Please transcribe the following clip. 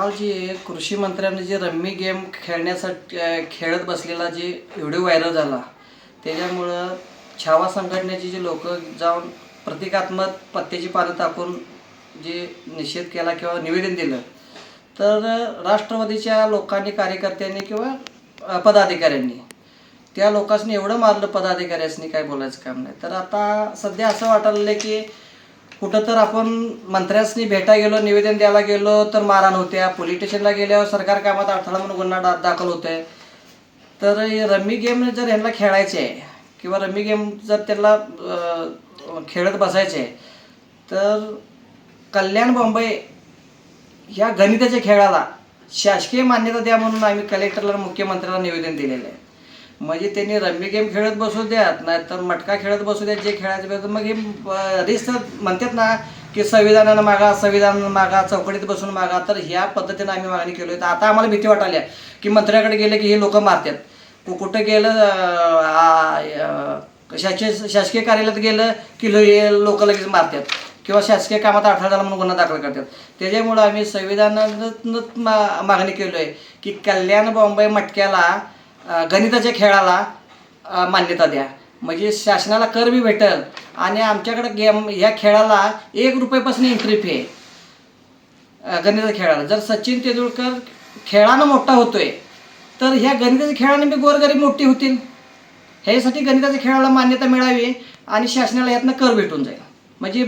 काल जे कृषी मंत्र्यांनी जे रम्मी गेम खेळण्यासाठी खेळत बसलेला जे व्हिडिओ व्हायरल झाला त्याच्यामुळं छावा संघटनेचे जे लोक जाऊन प्रतिकात्मक पत्त्याची पानं टाकून जे निषेध केला किंवा निवेदन दिलं तर राष्ट्रवादीच्या लोकांनी कार्यकर्त्यांनी किंवा पदाधिकाऱ्यांनी त्या लोकांनी एवढं मारलं पदाधिकाऱ्यांनी काय बोलायचं काम नाही. तर आता सध्या असं वाटायला की कुठं तर आपण मंत्र्यांनी भेटा गेलो निवेदन द्यायला गेलो तर मारहाण होत्या पोलीस स्टेशनला गेल्यावर सरकार कामात अडथळा म्हणून गुन्हा डा दाखल होतोय. तर रम्मी गेम जर यांना खेळायचे आहे किंवा रम्मी गेम जर त्यांना खेळत बसायचे आहे तर कल्याण बॉम्बे ह्या गणिताच्या खेळाला शासकीय मान्यता द्या म्हणून आम्ही कलेक्टरला मुख्यमंत्र्याला निवेदन दिलेलं आहे. म्हणजे त्यांनी रम्मी गेम खेळत बसू द्यात नाहीतर मटका खेळत बसू द्यात जे खेळायचं मग हे रिस्क म्हणतात ना की संविधानानं मागा संविधान मागा चौकटीत बसून मागा तर ह्या पद्धतीनं आम्ही मागणी केली तर आता आम्हाला भीती वाटायला की मंत्र्याकडे गेले की हे लोक मारतात. कु- कुठं गेलं शासकीय शासकीय कार्यालयात गेलं की हे लोक लगेच मारतात. किंवा शासकीय कामात अडथळा झाला म्हणून गुन्हा दाखल करतात. त्याच्यामुळं आम्ही संविधानानं मा मागणी केलो आहे की कल्याण बॉम्बे मटक्याला गणिताच्या खेळाला मान्यता द्या. म्हणजे शासनाला कर बी भेटेल आणि आमच्याकडे गेम ह्या खेळाला एक रुपयेपासून एंट्री फी आहे. गणिताच्या खेळाला. जर सचिन तेंडुलकर खेळानं मोठा होतोय तर ह्या गणिताच्या खेळाने बी गोरगरीब मोठी होतील. ह्यासाठी गणिताच्या खेळाला मान्यता मिळावी आणि शासनाला यातनं कर भेटून जाईल. म्हणजे